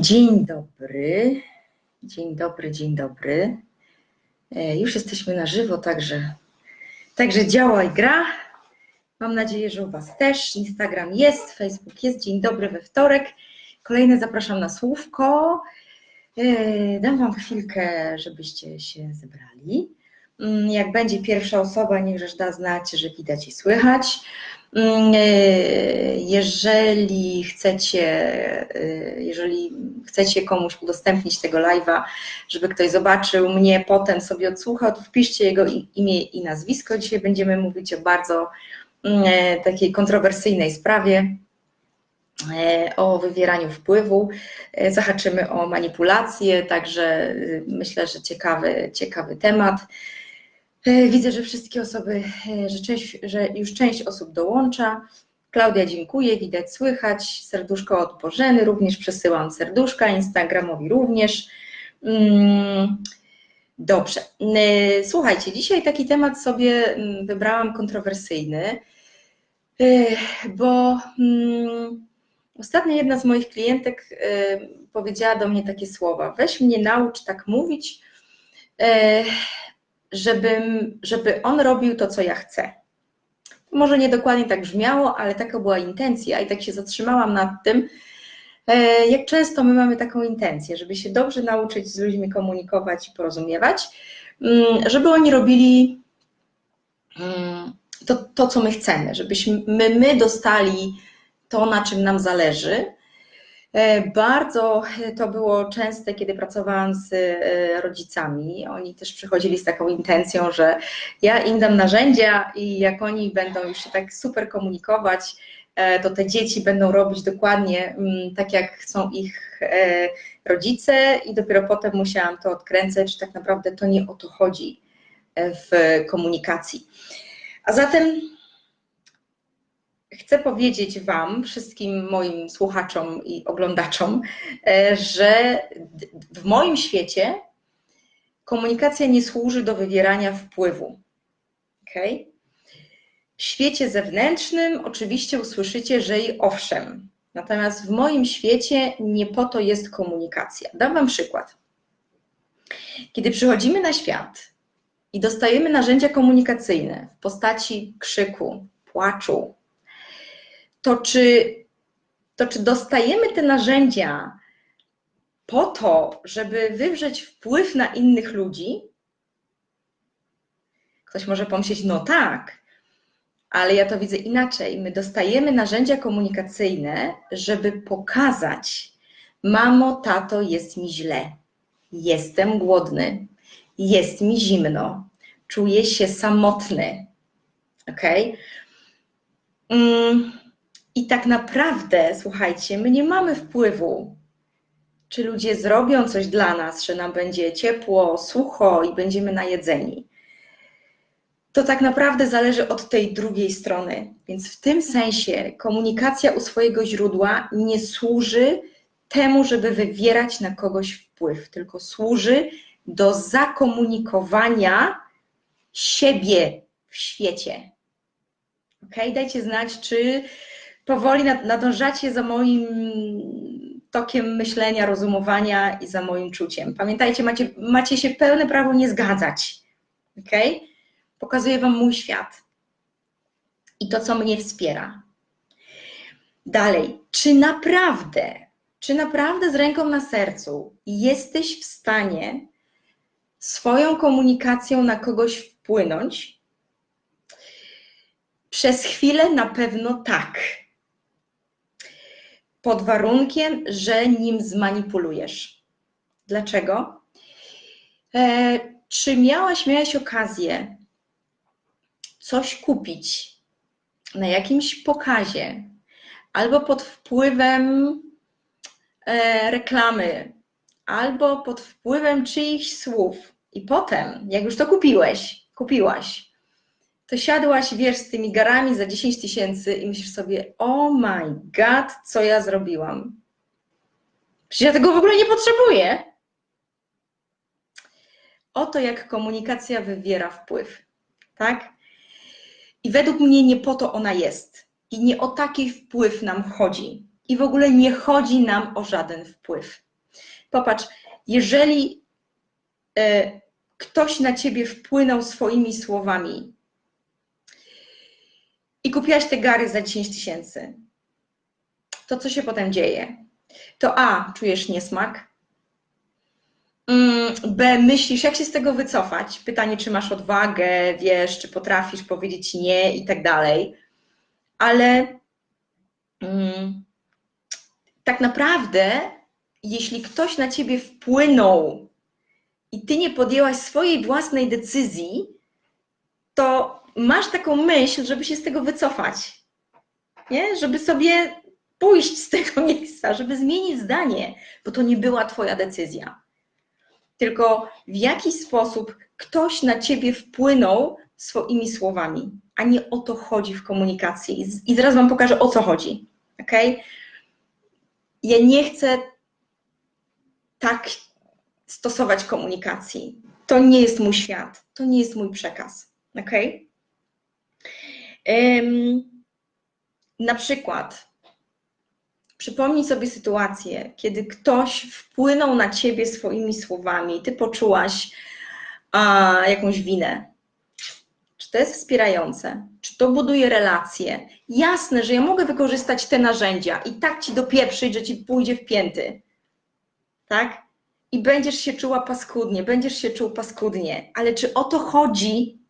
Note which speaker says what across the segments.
Speaker 1: Dzień dobry. Dzień dobry, dzień dobry. E, Już jesteśmy na żywo, także, także działa i gra. Mam nadzieję, że u Was też. Instagram jest, Facebook jest. Dzień dobry we wtorek. Kolejne zapraszam na słówko. E, Dam Wam chwilkę, żebyście się zebrali. Mm, Jak będzie pierwsza osoba, niechżeż da znać, że widać i słychać. Mm, e, Jeżeli chcecie, e, jeżeli chcecie komuś udostępnić tego live'a, żeby ktoś zobaczył mnie, potem sobie odsłuchał, to wpiszcie jego imię i nazwisko. Dzisiaj będziemy mówić o bardzo mm, e, takiej kontrowersyjnej sprawie, o wywieraniu wpływu. Zahaczymy o manipulacje, także y, myślę, że ciekawy, ciekawy temat. E, Widzę, że wszystkie osoby, e, że, część, że już część osób dołącza. Klaudia, dziękuję, widać, słychać. Serduszko od Bożeny, również przesyłam serduszka, Instagramowi również. Mm, Dobrze. E, Słuchajcie, dzisiaj taki temat sobie mm, wybrałam kontrowersyjny, bo mm, ostatnio jedna z moich klientek powiedziała do mnie takie słowa: weź mnie naucz tak mówić, żebym, żeby on robił to, co ja chcę. Może nie dokładnie tak brzmiało, ale taka była intencja i tak się zatrzymałam nad tym, e, jak często my mamy taką intencję, żeby się dobrze nauczyć z ludźmi komunikować i porozumiewać, mm, żeby oni robili mm, to, to co my chcemy, żebyśmy my, my dostali to, na czym nam zależy. E, Bardzo to było częste, kiedy pracowałam z e, rodzicami. Oni też przychodzili z taką intencją, że ja im dam narzędzia i jak oni będą już się tak super komunikować, e, to te dzieci będą robić dokładnie mm, tak, jak chcą ich e, rodzice, i dopiero potem musiałam to odkręcać, że tak naprawdę to nie o to chodzi e, w komunikacji. A zatem chcę powiedzieć Wam, wszystkim moim słuchaczom i oglądaczom, e, że w moim świecie komunikacja nie służy do wywierania wpływu. Okay? W świecie zewnętrznym oczywiście usłyszycie, że i owszem. Natomiast w moim świecie nie po to jest komunikacja. Dam Wam przykład. Kiedy przychodzimy na świat i dostajemy narzędzia komunikacyjne w postaci krzyku, płaczu, to czy, to czy dostajemy te narzędzia po to, żeby wywrzeć wpływ na innych ludzi? Ktoś może pomyśleć, no tak, ale ja to widzę inaczej. My dostajemy narzędzia komunikacyjne, żeby pokazać, mamo, tato, jest mi źle, jestem głodny, jest mi zimno, czuję się samotny. Ok? Mm, I tak naprawdę, słuchajcie, my nie mamy wpływu, czy ludzie zrobią coś dla nas, że nam będzie ciepło, sucho i będziemy najedzeni to tak naprawdę zależy od tej drugiej strony. Więc w tym sensie komunikacja u swojego źródła nie służy temu, żeby wywierać na kogoś wpływ, tylko służy do zakomunikowania siebie w świecie. Ok? Dajcie znać, czy powoli nad- nadążacie za moim tokiem myślenia, rozumowania i za moim czuciem. Pamiętajcie, macie, macie się pełne prawo nie zgadzać. Okay? Pokazuję Wam mój świat i to, co mnie wspiera. Dalej, czy naprawdę, czy naprawdę z ręką na sercu jesteś w stanie swoją komunikacją na kogoś wpłynąć? Przez chwilę na pewno tak. Pod warunkiem, że nim zmanipulujesz. Dlaczego? E, czy miałaś, miałeś okazję coś kupić na jakimś pokazie albo pod wpływem e, reklamy, albo pod wpływem czyichś słów, i potem, jak już to kupiłeś, kupiłaś, to siadłaś, wiesz, z tymi garami za 10 tysięcy i myślisz sobie, oh my god, co ja zrobiłam? Przecież ja tego w ogóle nie potrzebuję. Oto jak komunikacja wywiera wpływ, tak? I według mnie nie po to ona jest. I nie o taki wpływ nam chodzi. I w ogóle nie chodzi nam o żaden wpływ. Popatrz, jeżeli e, ktoś na ciebie wpłynął swoimi słowami i kupiłaś te gary za 10 tysięcy, to co się potem dzieje? To A, czujesz niesmak, mm, B, myślisz, jak się z tego wycofać? Pytanie, czy masz odwagę, wiesz, czy potrafisz powiedzieć nie i tak dalej. Ale mm, tak naprawdę, jeśli ktoś na ciebie wpłynął i ty nie podjęłaś swojej własnej decyzji, to masz taką myśl, żeby się z tego wycofać. Nie? Żeby sobie pójść z tego miejsca, żeby zmienić zdanie, bo to nie była Twoja decyzja. Tylko w jaki sposób ktoś na Ciebie wpłynął swoimi słowami, a nie o to chodzi w komunikacji. I zaraz Wam pokażę, o co chodzi. Ok? Ja nie chcę tak stosować komunikacji. To nie jest mój świat, to nie jest mój przekaz. Ok? Na przykład, przypomnij sobie sytuację, kiedy ktoś wpłynął na ciebie swoimi słowami, ty poczułaś a, jakąś winę. Czy to jest wspierające? Czy to buduje relacje? Jasne, że ja mogę wykorzystać te narzędzia i tak ci dopieprzyć, że ci pójdzie w pięty. Tak? I będziesz się czuła paskudnie, będziesz się czuł paskudnie. Ale czy o to chodzi?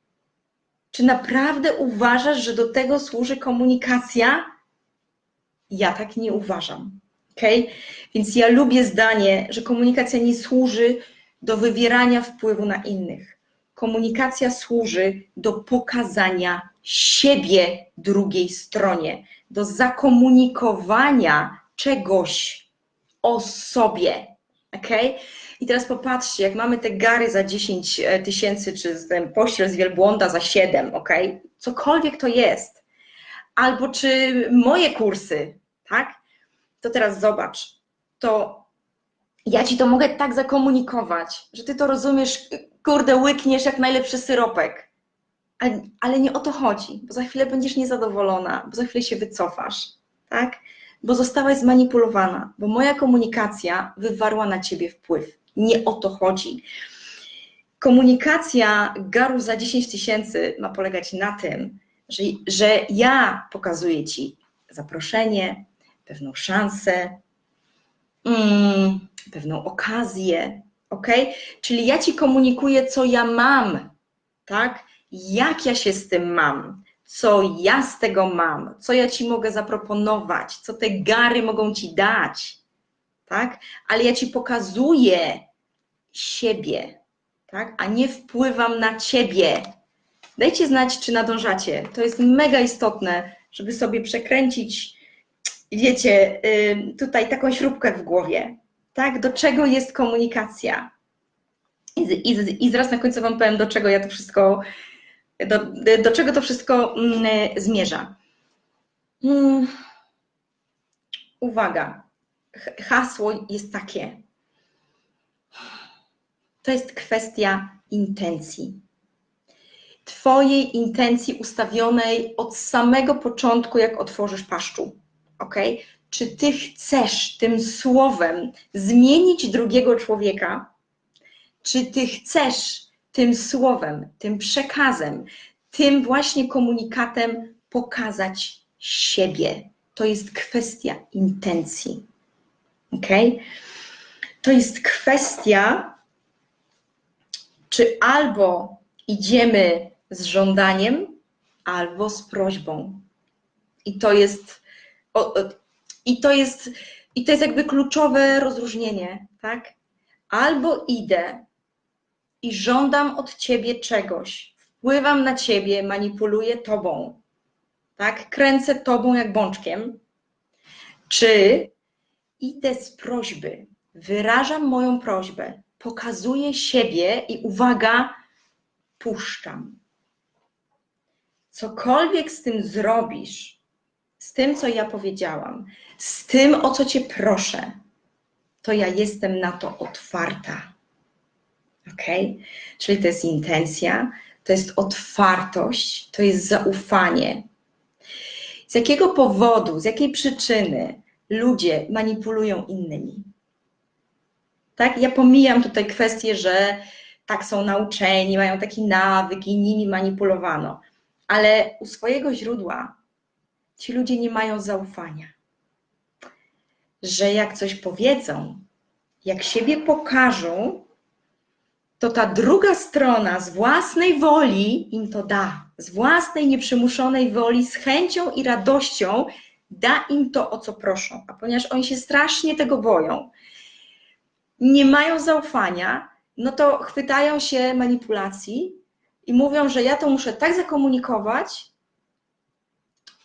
Speaker 1: Czy naprawdę uważasz, że do tego służy komunikacja? Ja tak nie uważam. Okay? Więc ja lubię zdanie, że komunikacja nie służy do wywierania wpływu na innych. Komunikacja służy do pokazania siebie drugiej stronie, do zakomunikowania czegoś o sobie. Okay? I teraz popatrzcie, jak mamy te gary za 10 e, tysięcy, czy ten pościel z wielbłąda za 7, ok? Cokolwiek to jest. Albo czy moje kursy, tak? To teraz zobacz, to ja ci to mogę tak zakomunikować, że ty to rozumiesz, kurde, łykniesz jak najlepszy syropek. Ale, ale nie o to chodzi, bo za chwilę będziesz niezadowolona, bo za chwilę się wycofasz, tak? Bo zostałaś zmanipulowana, bo moja komunikacja wywarła na ciebie wpływ. Nie o to chodzi. Komunikacja garu za 10 tysięcy ma polegać na tym, że, że ja pokazuję Ci zaproszenie, pewną szansę, mm, pewną okazję, ok? Czyli ja Ci komunikuję, co ja mam, tak? Jak ja się z tym mam, co ja z tego mam, co ja Ci mogę zaproponować, co te gary mogą Ci dać, tak? Ale ja Ci pokazuję siebie, tak? A nie wpływam na Ciebie. Dajcie znać, czy nadążacie. To jest mega istotne, żeby sobie przekręcić, wiecie, tutaj taką śrubkę w głowie, tak? Do czego jest komunikacja? I, i, i zaraz na końcu Wam powiem, do czego ja to wszystko, do, do czego to wszystko mm, zmierza. Hmm. Uwaga, hasło jest takie. To jest kwestia intencji. Twojej intencji ustawionej od samego początku, jak otworzysz paszczu. Ok? Czy ty chcesz tym słowem zmienić drugiego człowieka? Czy ty chcesz tym słowem, tym przekazem, tym właśnie komunikatem pokazać siebie? To jest kwestia intencji. Ok? To jest kwestia, czy albo idziemy z żądaniem, albo z prośbą. I to jest, o, i to jest, i to jest jakby kluczowe rozróżnienie, tak? Albo idę i żądam od ciebie czegoś, wpływam na ciebie, manipuluję tobą, tak? Kręcę tobą jak bączkiem, czy idę z prośby, wyrażam moją prośbę, pokazuję siebie i uwaga, puszczam. Cokolwiek z tym zrobisz, z tym, co ja powiedziałam, z tym, o co Cię proszę, to ja jestem na to otwarta. Ok? Czyli to jest intencja, to jest otwartość, to jest zaufanie. Z jakiego powodu, z jakiej przyczyny ludzie manipulują innymi. Tak? Ja pomijam tutaj kwestię, że tak są nauczeni, mają taki nawyk i nimi manipulowano, ale u swojego źródła ci ludzie nie mają zaufania. Że jak coś powiedzą, jak siebie pokażą, to ta druga strona z własnej woli im to da, z własnej nieprzymuszonej woli, z chęcią i radością da im to, o co proszą. A ponieważ oni się strasznie tego boją, nie mają zaufania, no to chwytają się manipulacji i mówią, że ja to muszę tak zakomunikować,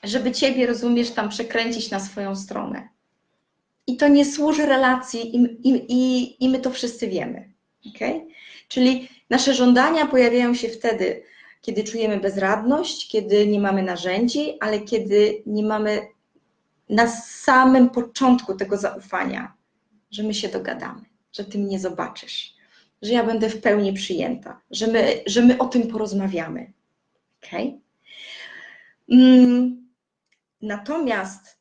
Speaker 1: żeby ciebie, rozumiesz, tam przekręcić na swoją stronę. I to nie służy relacji, i, i, i, my to wszyscy wiemy. Okay? Czyli nasze żądania pojawiają się wtedy, kiedy czujemy bezradność, kiedy nie mamy narzędzi, ale kiedy nie mamy na samym początku tego zaufania, że my się dogadamy, że ty mnie zobaczysz, że ja będę w pełni przyjęta, że my, że my o tym porozmawiamy. Okay? Mm, natomiast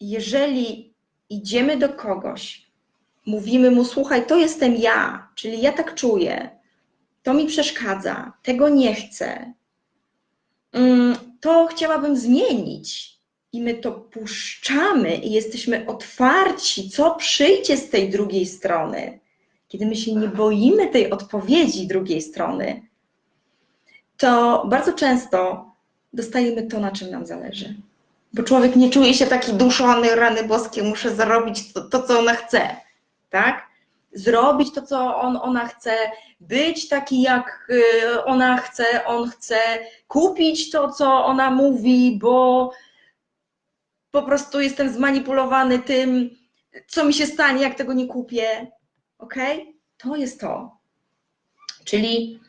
Speaker 1: jeżeli idziemy do kogoś, mówimy mu, słuchaj, to jestem ja, czyli ja tak czuję, to mi przeszkadza, tego nie chcę, mm, to chciałabym zmienić. I my to puszczamy i jesteśmy otwarci, co przyjdzie z tej drugiej strony. Kiedy my się nie boimy tej odpowiedzi drugiej strony, to bardzo często dostajemy to, na czym nam zależy. Bo człowiek nie czuje się taki duszony, rany boskie, muszę zarobić to, to co ona chce tak? Zrobić to, co on, ona chce, być taki, jak y, ona chce, on chce, kupić to, co ona mówi, bo po prostu jestem zmanipulowany tym, co mi się stanie, jak tego nie kupię. Ok? To jest to. Czyli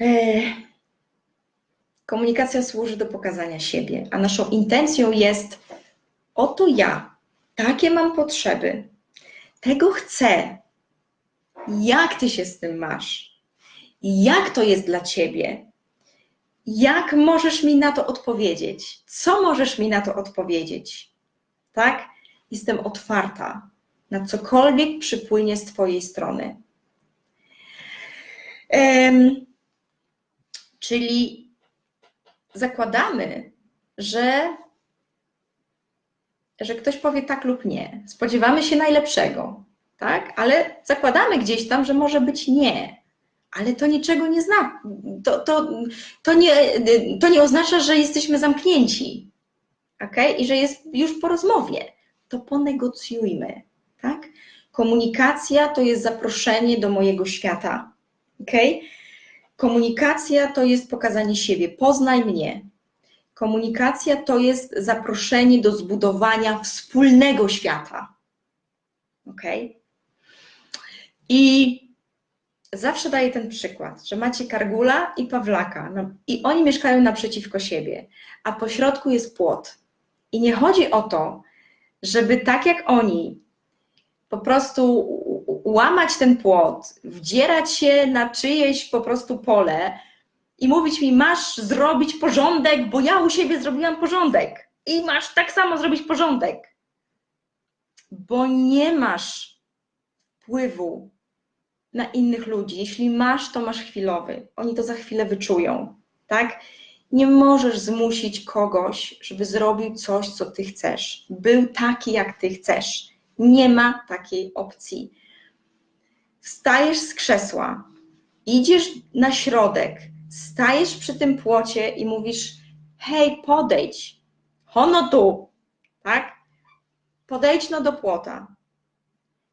Speaker 1: e, komunikacja służy do pokazania siebie, a naszą intencją jest: oto ja, takie mam potrzeby, tego chcę. Jak ty się z tym masz? Jak to jest dla ciebie? Jak możesz mi na to odpowiedzieć? Co możesz mi na to odpowiedzieć? Tak? Jestem otwarta na cokolwiek przypłynie z Twojej strony. Um, czyli zakładamy, że że ktoś powie tak lub nie. Spodziewamy się najlepszego, tak? Ale zakładamy gdzieś tam, że może być nie. Ale to niczego nie zna. To, to, to, nie, to nie oznacza, że jesteśmy zamknięci. Okay? I że jest już po rozmowie. To ponegocjujmy. Tak? Komunikacja to jest zaproszenie do mojego świata. Okay? Komunikacja to jest pokazanie siebie. Poznaj mnie. Komunikacja to jest zaproszenie do zbudowania wspólnego świata. Ok? I zawsze daję ten przykład, że macie Kargula i Pawlaka no, i oni mieszkają naprzeciwko siebie, a po środku jest płot. I nie chodzi o to, żeby tak jak oni po prostu łamać ten płot, wdzierać się na czyjeś po prostu pole, i mówić mi, masz zrobić porządek, bo ja u siebie zrobiłam porządek. I masz tak samo zrobić porządek. Bo nie masz wpływu na innych ludzi. Jeśli masz, to masz chwilowy. Oni to za chwilę wyczują, tak? Nie możesz zmusić kogoś, żeby zrobił coś, co ty chcesz. Był taki, jak ty chcesz. Nie ma takiej opcji. Wstajesz z krzesła, idziesz na środek, stajesz przy tym płocie i mówisz: hej, podejdź, hono tu, tak? Podejdź no do płota.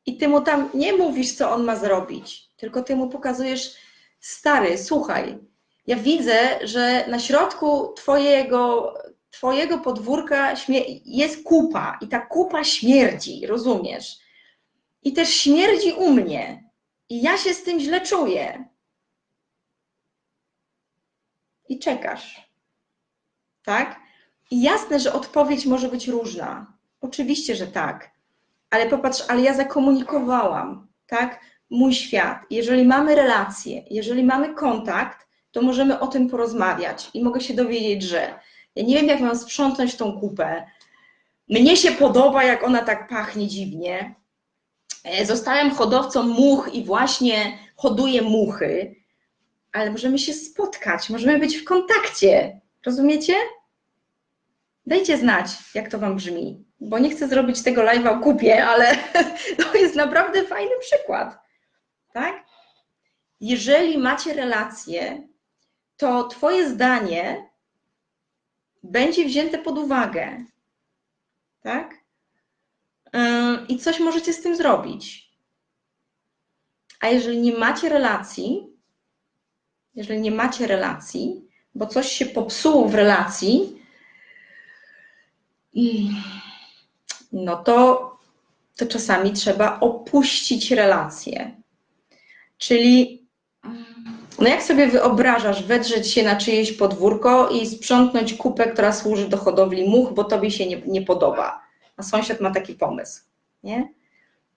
Speaker 1: I ty mu tam nie mówisz, co on ma zrobić, tylko ty mu pokazujesz: stary, słuchaj, ja widzę, że na środku twojego, twojego podwórka jest kupa i ta kupa śmierdzi, rozumiesz? I też śmierdzi u mnie. I ja się z tym źle czuję i czekasz. Tak? I jasne, że odpowiedź może być różna. Oczywiście, że tak. Ale popatrz, ale ja zakomunikowałam, tak? Mój świat. Jeżeli mamy relację, jeżeli mamy kontakt, to możemy o tym porozmawiać i mogę się dowiedzieć, że ja nie wiem, jak mam sprzątnąć tą kupę. Mnie się podoba, jak ona tak pachnie dziwnie, e, zostałem hodowcą much i właśnie hoduję muchy, ale możemy się spotkać, możemy być w kontakcie. Rozumiecie? Dajcie znać, jak to Wam brzmi, bo nie chcę zrobić tego live'a o kupie, ale to jest naprawdę fajny przykład. Tak? Jeżeli macie relacje, to Twoje zdanie będzie wzięte pod uwagę. Tak? I coś możecie z tym zrobić. A jeżeli nie macie relacji, jeżeli nie macie relacji, bo coś się popsuło w relacji, no to, to czasami trzeba opuścić relację. Czyli, no jak sobie wyobrażasz wedrzeć się na czyjeś podwórko i sprzątnąć kupę, która służy do hodowli much, bo tobie się nie, nie podoba, a sąsiad ma taki pomysł, nie?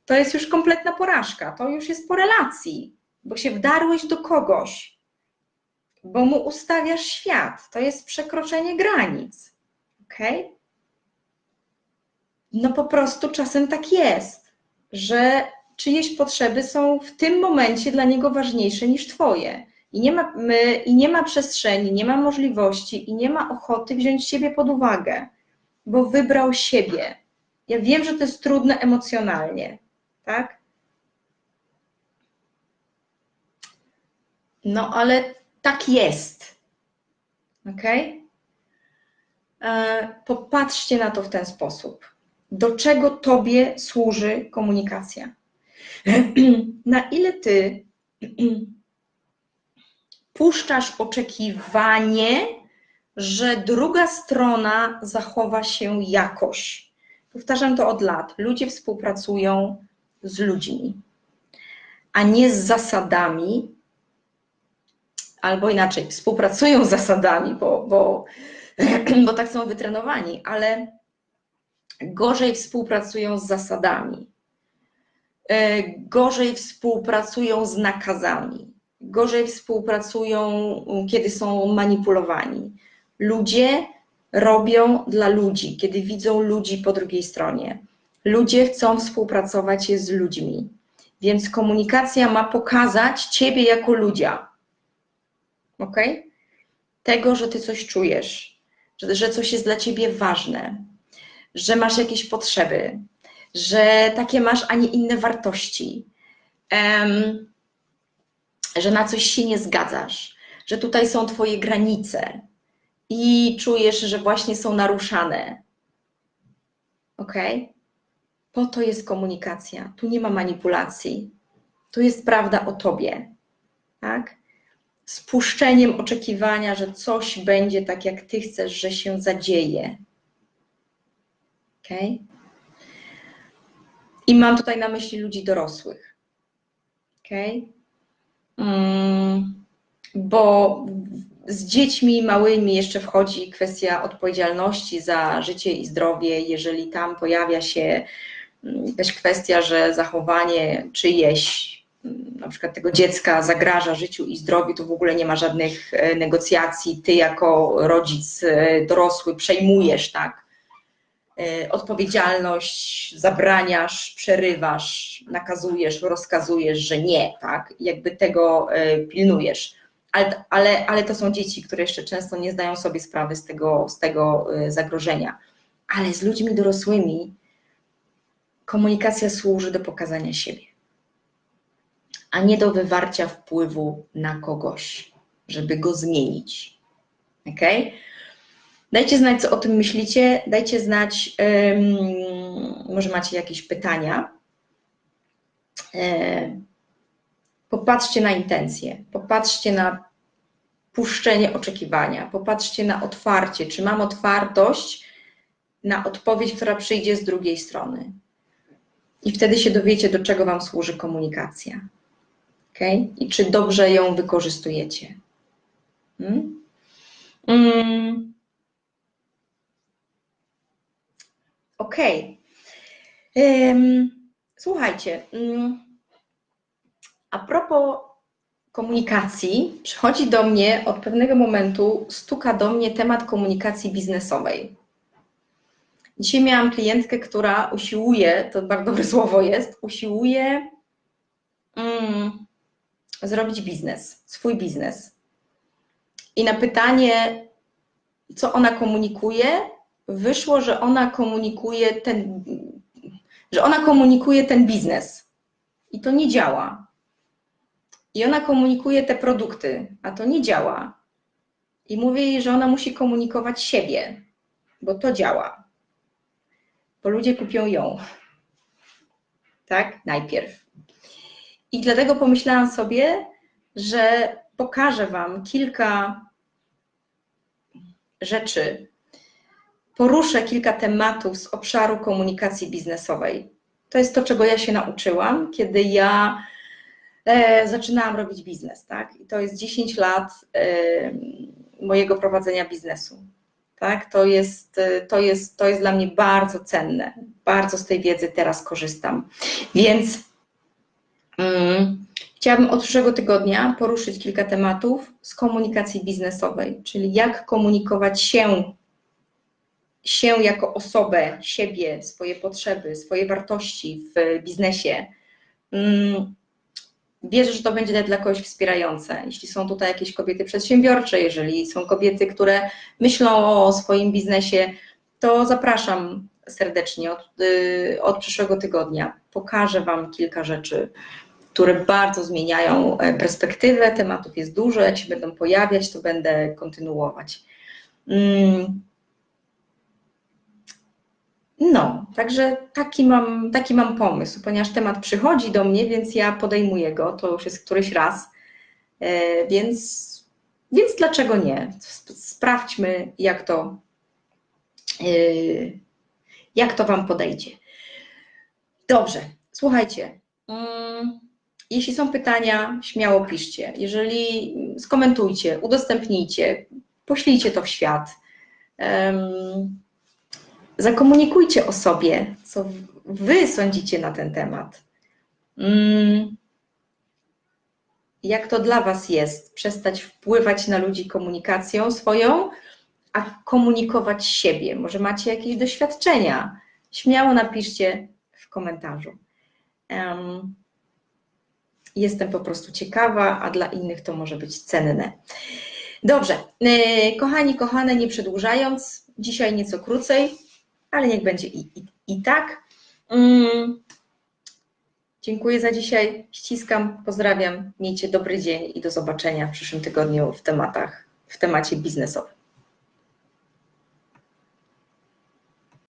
Speaker 1: To jest już kompletna porażka, to już jest po relacji, bo się wdarłeś do kogoś, bo mu ustawiasz świat. To jest przekroczenie granic. Ok? No po prostu czasem tak jest, że czyjeś potrzeby są w tym momencie dla niego ważniejsze niż Twoje. I nie ma, my, i nie ma przestrzeni, nie ma możliwości i nie ma ochoty wziąć siebie pod uwagę, bo wybrał siebie. Ja wiem, że to jest trudne emocjonalnie, tak? No ale tak jest. Ok? E, popatrzcie na to w ten sposób. Do czego Tobie służy komunikacja? Na ile Ty puszczasz oczekiwanie, że druga strona zachowa się jakoś. Powtarzam to od lat. Ludzie współpracują z ludźmi, a nie z zasadami, albo inaczej, współpracują z zasadami, bo, bo, bo tak są wytrenowani, ale gorzej współpracują z zasadami, e, gorzej współpracują z nakazami, gorzej współpracują, kiedy są manipulowani. Ludzie robią dla ludzi, kiedy widzą ludzi po drugiej stronie. Ludzie chcą współpracować z ludźmi, więc komunikacja ma pokazać ciebie jako ludzia ok? Tego, że ty coś czujesz, że, że coś jest dla ciebie ważne, że masz jakieś potrzeby, że takie masz, a nie inne wartości, um, że na coś się nie zgadzasz, że tutaj są twoje granice i czujesz, że właśnie są naruszane. Ok? Po to jest komunikacja. Tu nie ma manipulacji. Tu jest prawda o tobie. Tak? spuszczeniem oczekiwania, że coś będzie tak, jak ty chcesz, że się zadzieje. Ok? I mam tutaj na myśli ludzi dorosłych. Ok? Mm, bo z dziećmi małymi jeszcze wchodzi kwestia odpowiedzialności za życie i zdrowie. Jeżeli tam pojawia się mm, jakaś kwestia, że zachowanie czyjeś na przykład tego dziecka zagraża życiu i zdrowiu, to w ogóle nie ma żadnych e, negocjacji. Ty jako rodzic e, dorosły przejmujesz tak odpowiedzialność, zabraniasz, przerywasz, nakazujesz, rozkazujesz, że nie, tak? Jakby tego pilnujesz. Ale, ale, ale to są dzieci, które jeszcze często nie zdają sobie sprawy z tego, z tego zagrożenia. Ale z ludźmi dorosłymi komunikacja służy do pokazania siebie a nie do wywarcia wpływu na kogoś, żeby go zmienić. Ok? Dajcie znać, co o tym myślicie. Dajcie znać, um, może macie jakieś pytania. E, popatrzcie na intencje, popatrzcie na puszczenie oczekiwania, popatrzcie na otwarcie. Czy mam otwartość na odpowiedź, która przyjdzie z drugiej strony? I wtedy się dowiecie, do czego Wam służy komunikacja okay? i czy dobrze ją wykorzystujecie. Hmm? Mm. Ok. Słuchajcie, um, a propos komunikacji, przychodzi do mnie od pewnego momentu, stuka do mnie temat komunikacji biznesowej. Dzisiaj miałam klientkę, która usiłuje, to bardzo dobre słowo jest, usiłuje mm, zrobić biznes, swój biznes. I na pytanie, co ona komunikuje, wyszło, że ona komunikuje ten, że ona komunikuje ten biznes. I to nie działa. I ona komunikuje te produkty, a to nie działa. I mówię jej, że ona musi komunikować siebie, bo to działa. Bo ludzie kupią ją. Tak? Najpierw. I dlatego pomyślałam sobie, że pokażę Wam kilka rzeczy, poruszę kilka tematów z obszaru komunikacji biznesowej. To jest to, czego ja się nauczyłam, kiedy ja e, zaczynałam robić biznes, tak? I to jest 10 lat e, mojego prowadzenia biznesu. Tak? To, jest, e, to, jest, to jest dla mnie bardzo cenne. Bardzo z tej wiedzy teraz korzystam. Więc mm, chciałabym od przyszłego tygodnia poruszyć kilka tematów z komunikacji biznesowej, czyli jak komunikować się się jako osobę, siebie, swoje potrzeby, swoje wartości w biznesie. Mm, wierzę, że to będzie dla kogoś wspierające. Jeśli są tutaj jakieś kobiety przedsiębiorcze, jeżeli są kobiety, które myślą o swoim biznesie, to zapraszam serdecznie od, y, od przyszłego tygodnia. Pokażę Wam kilka rzeczy, które bardzo zmieniają e, perspektywę. Tematów jest dużo, jak się będą pojawiać, to będę kontynuować. No, także taki mam, taki mam pomysł, ponieważ temat przychodzi do mnie, więc ja podejmuję go, to już jest któryś raz, e, więc, więc dlaczego nie? Sprawdźmy, jak to, e, jak to Wam podejdzie. Dobrze, słuchajcie. Mm, jeśli są pytania, śmiało piszcie. Jeżeli skomentujcie, udostępnijcie, poślijcie to w świat. Zakomunikujcie o sobie, co Wy sądzicie na ten temat. Mm. Jak to dla Was jest? Przestać wpływać na ludzi komunikacją swoją, a komunikować siebie. Może macie jakieś doświadczenia? Śmiało napiszcie w komentarzu. Jestem po prostu ciekawa, a dla innych to może być cenne. Dobrze, e, kochani, kochane, nie przedłużając, dzisiaj nieco krócej ale niech będzie i, i, i tak. Mm. Dziękuję za dzisiaj. Ściskam, pozdrawiam. Miejcie dobry dzień i do zobaczenia w przyszłym tygodniu w tematach, w temacie biznesowym.